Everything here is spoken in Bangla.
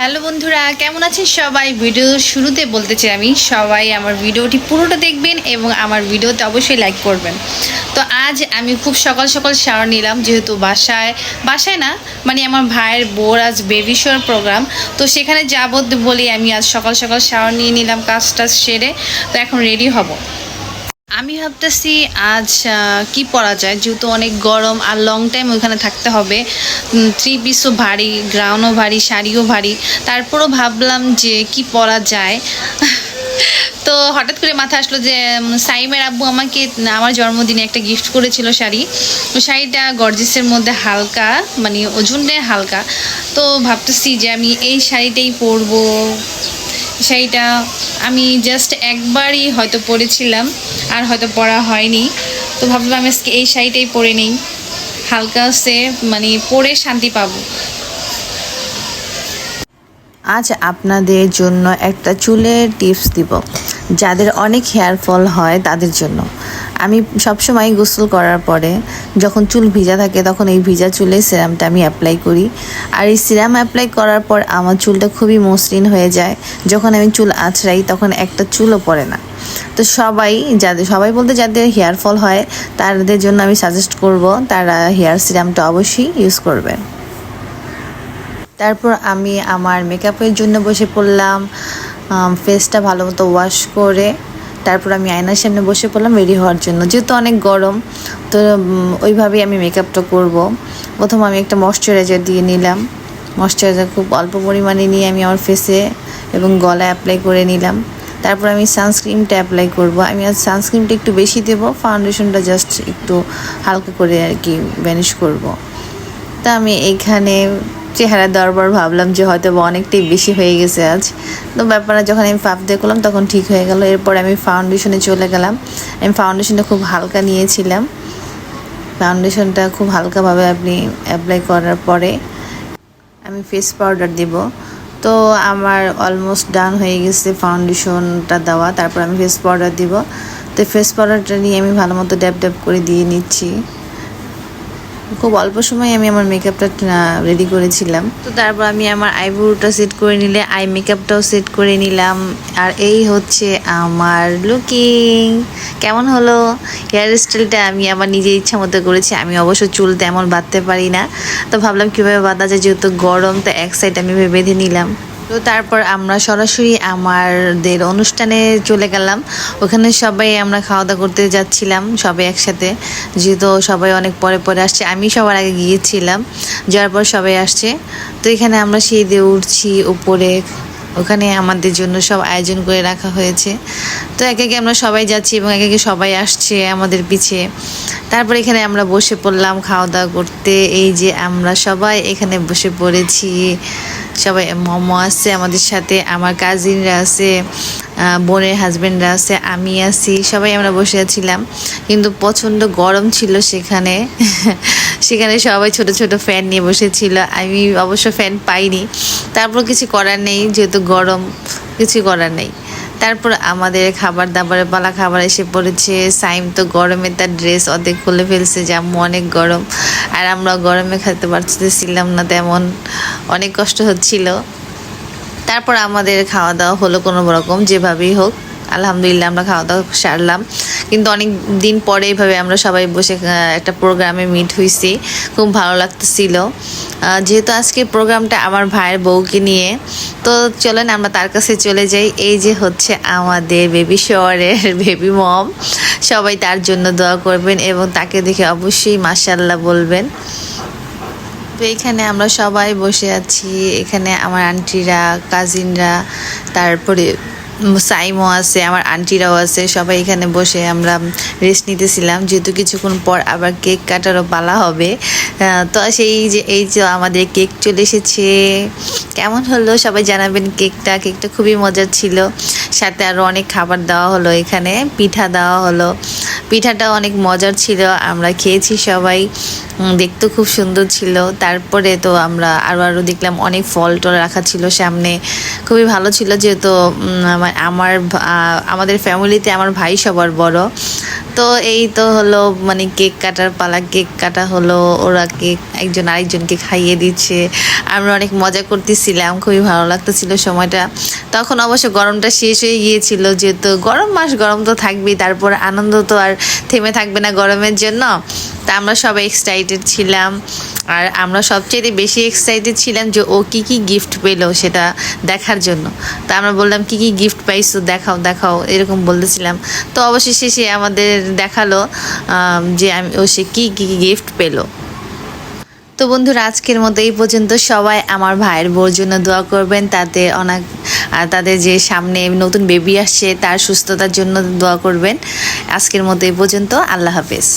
হ্যালো বন্ধুরা, কেমন আছেন সবাই? ভিডিও শুরুতে বলতে চাই আমি, সবাই আমার ভিডিওটি পুরোটা দেখবেন এবং আমার ভিডিওতে অবশ্যই লাইক করবেন। তো আজ আমি খুব সকাল সকাল শাওয়ার নিলাম, যেহেতু বাসায় বাসায় না মানে আমার ভাইয়ের বোর আজ বেবি শোর প্রোগ্রাম তো সেখানে যাব বলি আমি আজ সকাল সকাল শাওয়ার নিয়ে নিলাম কাজ টাজ সেরে, তো এখন রেডি হব। আমি ভাবতেছি আজ কি পরা যায়? যেহেতু অনেক গরম আর লং টাইম ওইখানে থাকতে হবে। থ্রি পিসও ভারী গ্রাউন্ডও ভারী, শাড়িও ভারী। তারপরও ভাবলাম যে কি পরা যায়? তো হঠাৎ করে মাথা আসলো যে সাইমের আব্বু আমাকে, আমার জন্মদিনে একটা গিফট করেছিল শাড়ি। শাড়িটা গর্জিসের মধ্যে হালকা মানে ওজনে হালকা। তো ভাবতেছি যে আমি এই শাড়িটাই পরবো। শাড়িটা আমি জাস্ট একবারই হয়তো পরেছিলাম আর হয়তো পড়া হয়নি। তো ভাবলাম আজকে এই শাড়িটাই পরে নেই। হালকা সে মানে পরে শান্তি পাবো। আজ আপনাদের জন্য একটা চুলের টিপস দিব। যাদের অনেক হেয়ার ফল হয় তাদের জন্য। আমি সবসময় গোসল করার পরে যখন চুল ভিজা থাকে তখন এই ভিজা চুলে সিরামটা আমি অ্যাপ্লাই করি। আর এই সিরাম অ্যাপ্লাই করার পর আমার চুলটা খুবই মসৃণ হয়ে যায়। যখন আমি চুল আঁচড়াই তখন একটা চুলও পড়ে না। তো সবাই যাদের, সবাই বলতে যাদের হেয়ার ফল হয় তাদের জন্য আমি সাজেস্ট করব তারা হেয়ার সিরামটা অবশ্যই ইউজ করবেন তারপর আমি আমার মেকআপের জন্য বসে পড়লাম ফেসটা ভালো মতো ওয়াশ করে তারপর আমি আয়নার সামনে বসে পড়লাম রেডি হওয়ার জন্য। যেহেতু অনেক গরম, তো ওইভাবেই আমি মেকআপটা করব। প্রথম আমি একটা ময়শ্চারাইজার দিয়ে নিলাম। ময়শ্চারাইজার খুব অল্প পরিমাণে নিয়ে আমি আমার ফেসে এবং গলায় অ্যাপ্লাই করে নিলাম। তারপর আমি সানস্ক্রিনটা অ্যাপ্লাই করব। আমি আজ সানস্ক্রিনটা একটু বেশি দেবো ফাউন্ডেশনটা জাস্ট একটু হালকা করে আর কি ভ্যানিশ করব। তা আমি এইখানে চেহারা দরবার ভাবলাম যে হয়তো অনেকটাই বেশি হয়ে গেছে আজ। তো ব্যাপারটা যখন আমি ফাপ দিয়ে করলাম তখন ঠিক হয়ে গেল। এরপর আমি ফাউন্ডেশনে চলে গেলাম। আমি ফাউন্ডেশনটা খুব হালকা নিয়েছিলাম। ফাউন্ডেশনটা খুব হালকাভাবে আপনি অ্যাপ্লাই করার পরে আমি ফেস পাউডার দেব। তো আমার অলমোস্ট ডান হয়ে গেছে ফাউন্ডেশনটা দেওয়া। তারপর আমি ফেস পাউডার দিব। তো ফেস পাউডারটা নিয়ে আমি ভালো মতো ড্যাপ ড্যাপ করে দিয়ে নিচ্ছি। খুব অল্প সময় আমি আমার মেকআপটা রেডি করেছিলাম। তো তারপর আমি আমার আইব্রোটা সেট করে নিলে আই মেকআপটাও সেট করে নিলাম। আর এই হচ্ছে আমার লুকিং কেমন হলো? হেয়ার স্টাইলটা আমি আমার নিজের ইচ্ছা মতো করেছি। আমি অবশ্য চুল তেমন বাঁধতে পারি না। তো ভাবলাম কীভাবে বাঁধা যায়, যেহেতু গরম, তো এক সাইড আমি ভেবে বেঁধে নিলাম। তো তারপর আমরা সরাসরি আমাদের অনুষ্ঠানে চলে গেলাম। ওখানে সবাই আমরা খাওয়া দাওয়া করতে যাচ্ছিলাম, সবাই একসাথে। যেহেতু সবাই অনেক পরে পরে আসছে, আমি সবার আগে গিয়েছিলাম, যাওয়ার পর সবাই আসছে। তো এখানে আমরা সেই দিয়ে উঠছি, উপরে ওখানে আমাদের জন্য সব আয়োজন করে রাখা হয়েছে। তো একে একে আমরা সবাই যাচ্ছি এবং একে একে সবাই আসছে আমাদের পিছে। তারপর এখানে আমরা বসে পড়লাম খাওয়া দাওয়া করতে। এই যে আমরা সবাই এখানে বসে পড়েছি। সবাই মোমো আছে, আমাদের সাথে আমার কাজিনরা আছে বোনের হাজব্যান্ডরা আছে, আমি আছি, সবাই আমরা বসে আছিলাম। কিন্তু প্রচণ্ড গরম ছিল সেখানে। সেখানে সবাই ছোট ছোট ফ্যান নিয়ে বসেছিল। আমি অবশ্য ফ্যান পাইনি। তারপর কিছু করার নেই, যেহেতু গরম, কিছু করার নেই। তারপর আমাদের খাবার দাবারের পালা, খাবার এসে পড়েছে। সাইম তো গরমে তার ড্রেস অর্ধেক খুলে ফেলছে জাম্মু অনেক গরম। আর আমরা গরমে খেতে পারতেছিলাম না তেমন। অনেক কষ্ট হচ্ছিল। তারপর আমাদের খাওয়া দাওয়া হলো কোনো রকম, যেভাবেই হোক। আলহামদুলিল্লাহ আমরা খাওয়া দাওয়া সারলাম। কিন্তু অনেক দিন পরে এইভাবে আমরা সবাই বসে একটা প্রোগ্রামে মিট হয়েছি খুব ভালো লাগতেছিল। যেহেতু আজকে প্রোগ্রামটা আমার ভাইয়ের বউকে নিয়ে, তো চলেন আমরা তার কাছে চলে যাই। এই যে হচ্ছে আমাদের বেবি শহরের বেবি মম সবাই তার জন্য দোয়া করবেন এবং তাকে দেখে অবশ্যই মাসাল্লাহ বলবেন। তো এখানে আমরা সবাই বসে আছি। এখানে আমার আন্টিরা কাজিনরা তারপরে সাইমও আছে, আমার আন্টিরাও আছে, সবাই এখানে বসে আমরা রেস্ট নিতেছিলাম। যেহেতু কিছুক্ষণ পর আবার কেক কাটারও পালা হবে। তো সেই যে, এই যে আমাদের কেক চলে এসেছে। কেমন হলো? সবাই জানাবেন কেকটা কেকটা খুবই মজার ছিল। সাথে আরও অনেক খাবার দেওয়া হলো এখানে। পিঠা দেওয়া হলো। পিঠাটা অনেক মজার ছিল, আমরা খেয়েছি সবাই। দেখতে খুব সুন্দর ছিল। তারপরে তো আমরা আরও আরও দেখলাম অনেক ফল টল রাখা ছিল সামনে। খুবই ভালো ছিল যেহেতু আমার আমাদের ফ্যামিলিতে আমার ভাই সবার বড়। তো এই তো হলো মানে কেক কাটার পালা, কেক কাটা হলো, ওরা কেক, একজন আরেকজনকে খাইয়ে দিচ্ছে। আমরা অনেক মজা করতেছিলাম, খুবই ভালো লাগতেছিল সময়টা। তখন অবশ্য গরমটা শেষ হয়ে গিয়েছিল, যেহেতু গরম মাস, গরম তো থাকবেই, তারপর আনন্দ তো আর থেমে থাকবে না গরমের জন্য। তা আমরা সবাই এক্সাইটেড ছিলাম। আর আমরা সবচেয়ে বেশি এক্সাইটেড ছিলাম যে ও কি কি গিফট পেল সেটা দেখার জন্য। তা আমরা বললাম, কি কি গিফট পাইছো? দেখাও দেখাও। এরকম বলতেছিলাম। তো অবশেষে সে আমাদের দেখাল যে আমি, ও সে কি কি গিফট পেল। তো বন্ধুরা, আজকের মতো এই পর্যন্ত। সবাই আমার ভাইয়ের বোর জন্য দোয়া করবেন। তাতে অনেক তাদের যে সামনে নতুন বেবি আসছে, তার সুস্থতার জন্য দোয়া করবেন। আজকের মতো এই পর্যন্ত। আল্লাহ হাফেজ।